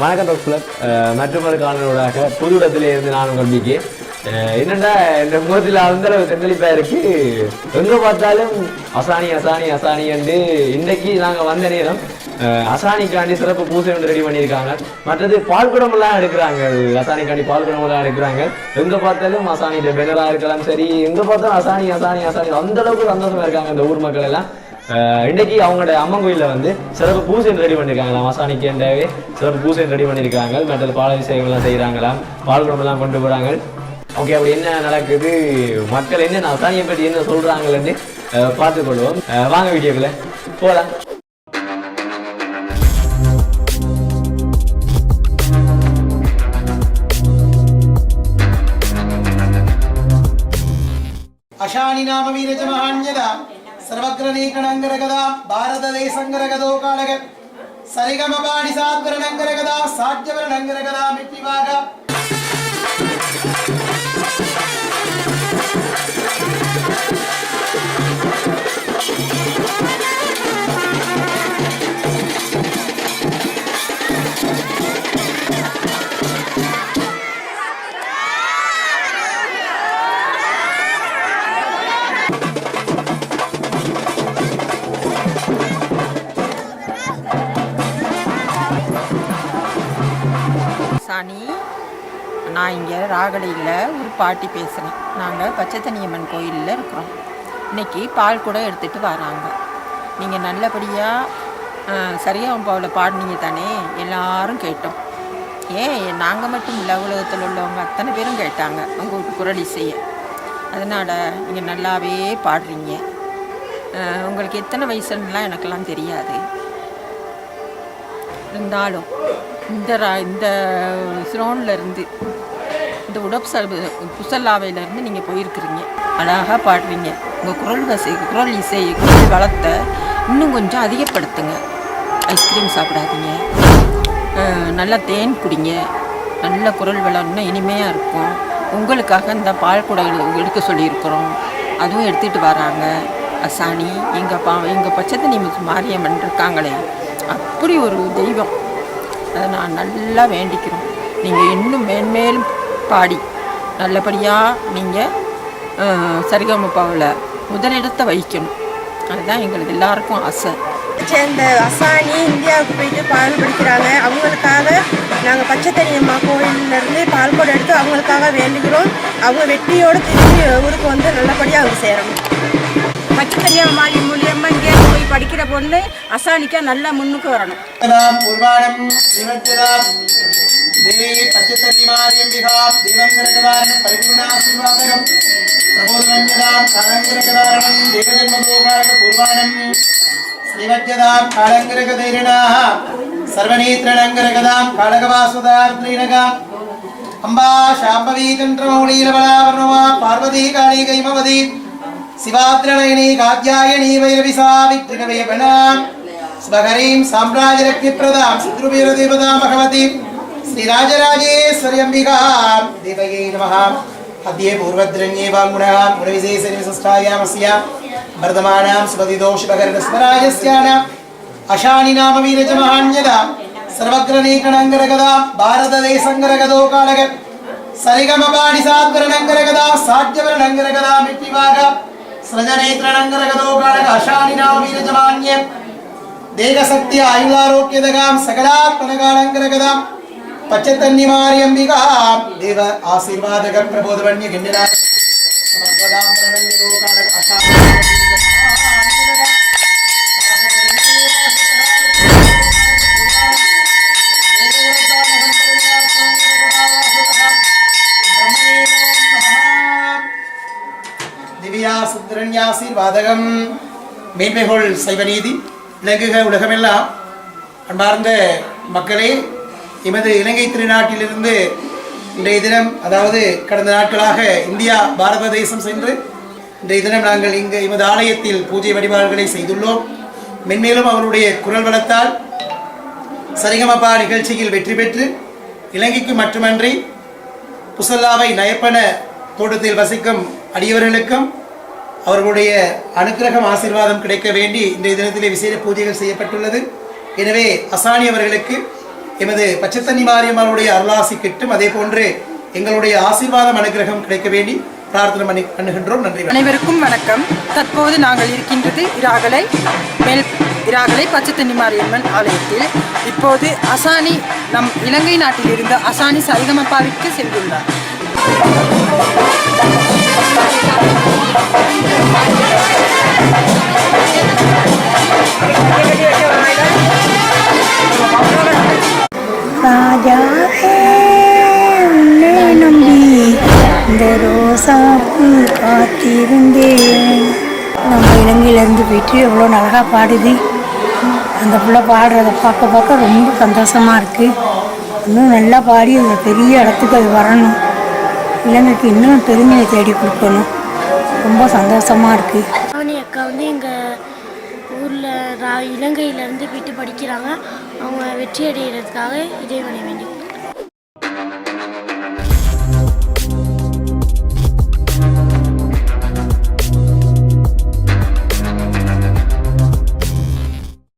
வணக்கம் டாக்டர் மற்றொரு காணொலியாக புது இடத்துல இருந்து நான் உங்கள் என்னடா இந்த முகத்தில் அந்த செந்தளிப்பா இருக்கு? எங்க பார்த்தாலும் அசானி அசானி அசானி என்று இன்னைக்கு நாங்கள் வந்த நேரம் அசானிக்காண்டி சிறப்பு பூசை ஒன்று ரெடி பண்ணியிருக்காங்க. மற்றது பால் குடமெல்லாம் எடுக்கிறாங்க. அசானிக்காண்டி பால் குடமெல்லாம் எடுக்கிறாங்க. எங்கே பார்த்தாலும் அசானி பெனராக இருக்கலாம். சரி எங்கே பார்த்தாலும் அசானி அசானி அசானி. அந்த அளவுக்கு சந்தோஷமா இருக்காங்க இந்த ஊர் மக்கள் எல்லாம். இன்னைக்கு அவங்களோட அம்மன் கோயிலில் வந்து சிறப்பு பூசை ரெடி பண்ணியிருக்காங்களாம் மசாணிக்கேண்டாவே சிறப்பு பூசை ரெடி பண்ணியிருக்காங்க மற்ற பால விஷயங்கள்லாம் செய்கிறாங்களாம் பால் குழம்புலாம் கொண்டு போகிறாங்க ஓகே அப்படி என்ன நடக்குது? மக்கள் என்ன அசானியை பற்றி என்ன சொல்கிறாங்களேன்னு பார்த்துக்கொள்வோம். வாங்க வீடியோக்குள்ளே. போகலாம் அஷாணி நாம வீரஜமஹான்யதாம் ಸರ್ವಗ್ರನೀಕಣಂಗರಗದ ಭಾರತ ದೇಶಂಗರಗದೋ ಕಾಳಗ ಸರಿಗಮ ಬಾಡಿ ಸಾಧ್ವರಣಂಗರಗದ ಸಾಧ್ಯವರಣಂಗರಗದ ಮಿಟ್ಟಿವಾಗ நான் இங்கே ராகலையில் ஒரு பாட்டி பேசுகிறேன் நாங்கள் பச்சைத்தனியம்மன் கோயிலில் இருக்கிறோம். இன்னைக்கு பால் கூட எடுத்துகிட்டு வராங்க. நீங்கள் நல்லபடியாக சரியாம்பாவில் பாடினீங்க தானே? எல்லாரும் கேட்டோம். ஏன்? நாங்கள் மட்டும் இல்லை உலகத்தில் உள்ளவங்க அத்தனை பேரும் கேட்டாங்க. உங்களுக்கு குரல் இசைய. அதனால் நீங்கள் நல்லாவே பாடுறீங்க. உங்களுக்கு எத்தனை வயசுன்னுலாம் எனக்கெல்லாம் தெரியாது. இருந்தாலும் இந்த ரா- இந்த ஸ்ரோனில் இருந்து இந்த உடப்பு புசல்லாவையிலேருந்து நீங்கள் போயிருக்கிறீங்க. அழகாக பாடுறீங்க உங்கள் குரல் வசை குரல் இசை குரல் வளத்தை இன்னும் கொஞ்சம் அதிகப்படுத்துங்க. ஐஸ்கிரீம் சாப்பிடாதீங்க. நல்லா தேன் குடிங்க. நல்ல குரல் வளம் இன்னும் இனிமையாக இருக்கும். உங்களுக்காக இந்த பால் குடம் எடுக்க சொல்லியிருக்கிறோம். அதுவும் எடுத்துகிட்டு வராங்க. அசானி எங்கள் பா எங்கள் பச்சத்தனி மாரியம்மன் இருக்காங்களே. அப்படி ஒரு தெய்வம். அதை நான் நல்லா வேண்டிக்கிறோம். நீங்கள் இன்னும் மேன்மேலும் பாடி. நல்லபடியாக நீங்கள் சரிகமப்பாவில் முதலிடத்தை வைக்கணும் அதுதான் எங்களுக்கு எல்லாருக்கும் ஆசை. சேர்ந்த அசானி இந்தியாவுக்கு போயிட்டு பால் பிடிக்கிறாங்க அவங்களுக்காக நாங்கள் பச்சைத்தனியம்மா கோயிலிருந்து பால் கூட எடுத்து அவங்களுக்காக வேண்டுகிறோம். அவங்க வெற்றியோடு திரும்பி ஊருக்கு வந்து நல்லபடியாக அவங்க சேரணும். பச்சைத்தனியம்மாளி மூலியமா இங்கே போய் படிக்கிற பொண்ணு அசானிக்கா நல்லா முன்னுக்கு வரணும். పూర్వాణం శ్రీమజ్జదాం దేవీ పచ్చతల్లిమార్యంబికాం దేవంగరగదారణం పరిపూర్ణాశీర్వాదకం ప్రబోధనంజదాం కాళంగరగదారణం దేవజన్మదోకారక పూర్వాణం శ్రీమజ్జదాం కాళంగరగధైరణాః సర్వనేత్రణంగరగదాం కాళగవాసుదార్ద్రీణగాం అంబా శాంభవీ చంద్రమౌళీలబలావర్ణమా పార్వతీ కాళీ కైమవతి శివాద్రణయనీ కాత్యాయనీ వైరవిసావిత్రినవేపణాం స్వహరీం సామ్రాజ్యరక్తిప్రదాం శత్రువీరదేవతాం భగవతి ஸ்ரீராஜராஜேஸ்வரி அம்பிகா தேவகே நம அத்தியே பூர்வத்ரண்யே வாங்குணா முரவிசேசரிசஸ்தாயாமஸ்ய वर्धमानां सुपतिदोषिपकरणस्मराजस्यानाम् अशानिनामवीरजमहान्यदां सर्वग्रनेकणङ्गरगदां भारतदेशङ्गरगदोकालग सरिगमपाणिसाद्वरणङ्गरगदा साध्यवरणङ्गरगदा मिट्टिवाग स्रजनेत्रणङ्गरगदोकालग अशानिनामवीरजमान्य देहसत्य आयुधारोग्यदगां सकलात्मनगानङ्गरगदाम् பச்சத்தண்ணி மாரியம்பிகா தேவ ஆசீர்வாதக பிரபோதவன்ய கிண்டினா திவ்யாசுத்ரன்யாசீர்வாதகம் மேன்மைகொள் சைவநீதி விளங்குக உலகமெல்லாம். அன்பார்ந்த மக்களே எமது இலங்கை திருநாட்டிலிருந்து இன்றைய தினம் அதாவது கடந்த நாட்களாக இந்தியா பாரத தேசம் சென்று இன்றைய தினம் நாங்கள் இங்கு எமது ஆலயத்தில் பூஜை வழிபாடுகளை செய்துள்ளோம். மென்மேலும் அவருடைய குரல் வளத்தால் சரிகமபா நிகழ்ச்சியில் வெற்றி பெற்று இலங்கைக்கு மட்டுமன்றி புசல்லாவை நயப்பன தோட்டத்தில் வசிக்கும் அடியவர்களுக்கும் அவர்களுடைய அனுக்கிரகம் ஆசீர்வாதம் கிடைக்க வேண்டி இன்றைய தினத்திலே விசேட பூஜைகள் செய்யப்பட்டுள்ளது. எனவே அசானி அவர்களுக்கு எமது பச்சத்தண்ணி மாரியம்மனுடைய அருளாசி கிட்டும் அதே போன்று எங்களுடைய ஆசீர்வாதம் அனுகிரகம் கிடைக்க வேண்டி பிரார்த்தனை பண்ணி பண்ணுகின்றோம். நன்றி அனைவருக்கும் வணக்கம். தற்போது நாங்கள் இருக்கின்றது இராகலை மேல் இராகலை பச்சத்தண்ணி மாரியம்மன் ஆலயத்தில். இப்போது அசானி நம் இலங்கை நாட்டில் இருந்த அசானி சரிகமப்பாவிற்கு சென்றுள்ளார் ராஜா ரோசாப்பூ காத்திருந்தேன். நம்ம இலங்கையிலேருந்து போயிட்டு எவ்வளோ அழகாக பாடுது. அந்த பிள்ளை பாடுறத பார்க்க பார்க்க ரொம்ப சந்தோஷமாக இருக்குது இன்னும் நல்லா பாடி அந்த பெரிய இடத்துக்கு அது வரணும். இலங்கைக்கு இன்னும் பெருமையை தேடி கொடுக்கணும். ரொம்ப சந்தோஷமாக இருக்குது அவனி அக்கா வந்து எங்கள் ஊரில் ரா இலங்கையிலேருந்து போயிட்டு படிக்கிறாங்க. அவங்க வெற்றி அடைகிறதுக்காக இறைவனை வேண்டி